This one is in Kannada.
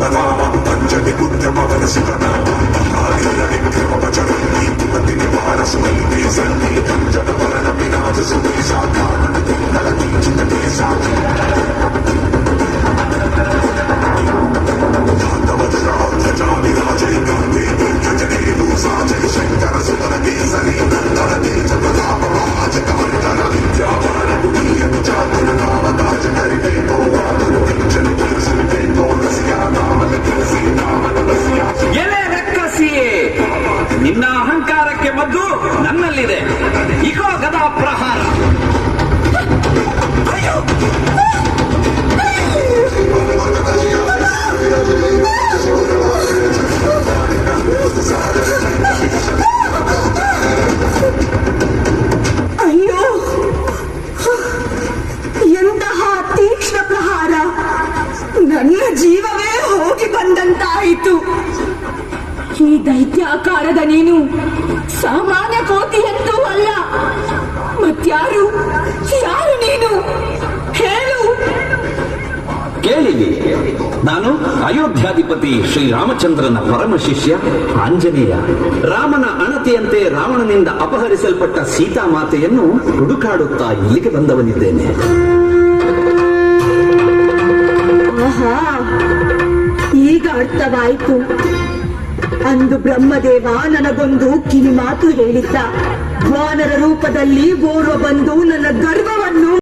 పదనామం పంచని పుత్రమవనసి ప్రణామం ఆదిలని క్రమపచడం నీతిమతిని వారసులని దేశం ಅಹಂಕಾರಕ್ಕೆ ನನ್ನಲ್ಲಿದೆ. ಇಕೋ ಗದಾ ಪ್ರಹಾರ. ಅಯ್ಯೋ. ಎಂತಹ ತೀಕ್ಷ್ಣ ಪ್ರಹಾರ. ನನ್ನ ಜೀವವೇ ಹೋಗಿ ಬಂದಂತಾಯಿತು. ಈ ದೈತ್ಯಾಕಾರದ ನೀನು ಸಾಮಾನ್ಯ ಕೋತಿಯಂತೂ ಅಲ್ಲ. ಮತ್ಯಾರು? ಯಾರು ನೀನು? ಹೇಳು. ಕೇಳಿಲಿ. ನಾನು ಅಯೋಧ್ಯಾಧಿಪತಿ ಶ್ರೀರಾಮಚಂದ್ರನ ಪರಮ ಶಿಷ್ಯ ಆಂಜನೇಯ. ರಾಮನ ಅಣತಿಯಂತೆ ರಾವಣನಿಂದ ಅಪಹರಿಸಲ್ಪಟ್ಟ ಸೀತಾ ಮಾತೆಯನ್ನು ಹುಡುಕಾಡುತ್ತಾ ಇಲ್ಲಿಗೆ ಬಂದವನಿದ್ದೇನೆ. ಈಗ ಅರ್ಥವಾಯಿತು. ಅಂದು ಬ್ರಹ್ಮದೇವ ನನಗೊಂದು ಕಿವಿ ಮಾತು ಹೇಳಿದ್ದ. ವಾನರ ರೂಪದಲ್ಲಿ ಓರ್ವ ಬಂದು ನನ್ನ ಗರ್ವವನ್ನು